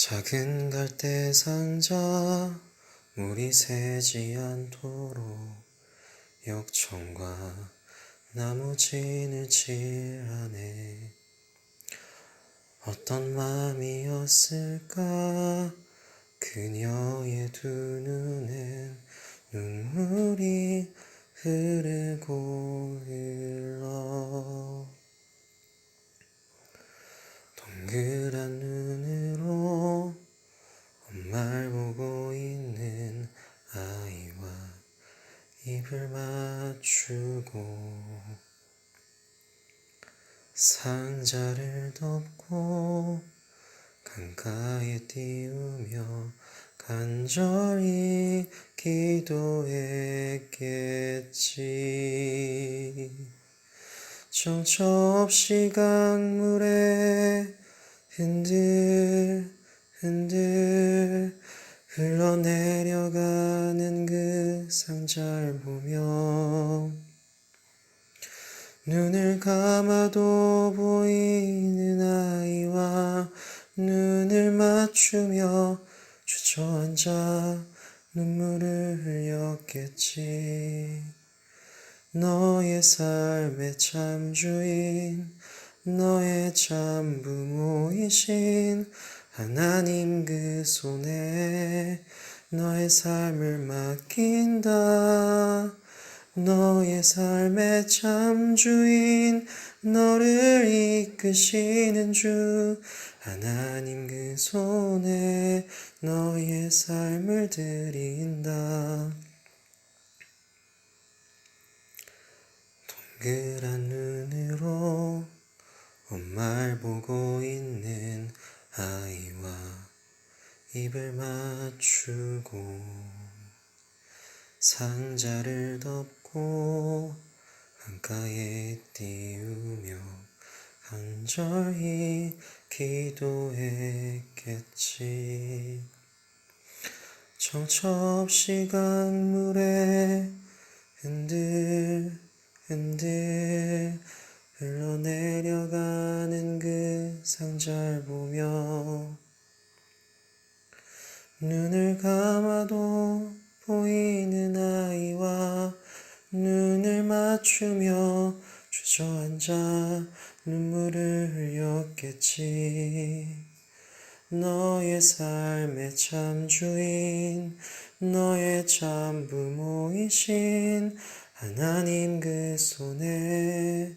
작은 갈대 상자 물이 새지 않도록 역청과 나무진을 칠하네. 어떤 마음이었을까? 그녀의 두 눈엔 눈물이 흐르고 흘러 동그란 눈 맞추고 상자를 덮고 강가에 띄우며 간절히 기도했겠지. 정처 없이 강물에 흔들 흔들 흘러내려가는 그 상자를 보며 눈을 감아도 보이는 아이와 눈을 맞추며 주저앉아 눈물을 흘렸겠지. 너의 삶의 참 주인, 너의 참 부모이신 하나님 그 손에 너의 삶을 맡긴다. 너의 삶의 참 주인, 너를 이끄시는 주, 하나님 그 손에 너의 삶을 드린다. 동그란 눈으로 엄마를 보고 있는 아이와 입을 맞추고 상자를 덮고 강가에 띄우며 간절히 기도했겠지. 정처 없이 강물에 흔들 흔들 흘러내려가는 그 상자를 보며 눈을 감아도 보이는 아이와 눈을 맞추며 주저앉아 눈물을 흘렸겠지. 너의 삶의 참 주인, 너의 참 부모이신 하나님 그 손에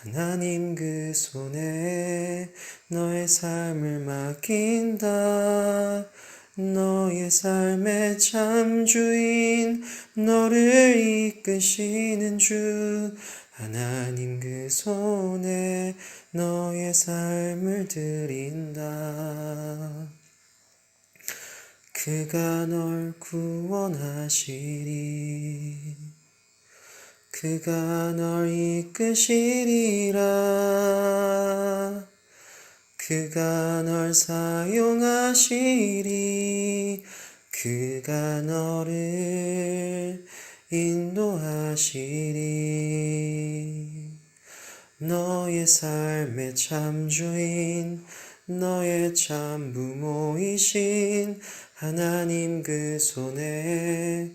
하나님 그 손에 너의 삶을 맡긴다. 너의 삶의 참 주인, 너를 이끄시는 주, 하나님 그 손에 너의 삶을 드린다. 그가 널 구원하시리. 그가 널 이끄시리라. 그가 널 사용하시리. 그가 너를 인도하시리. 너의 삶의 참 주인, 너의 참 부모이신 하나님 그 손에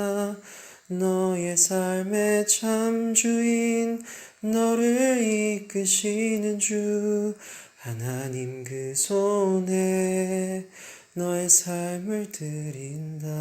너의 삶의 참 주인, 너를 이끄시는 주, 하나님 그 손에 너의 삶을 드린다.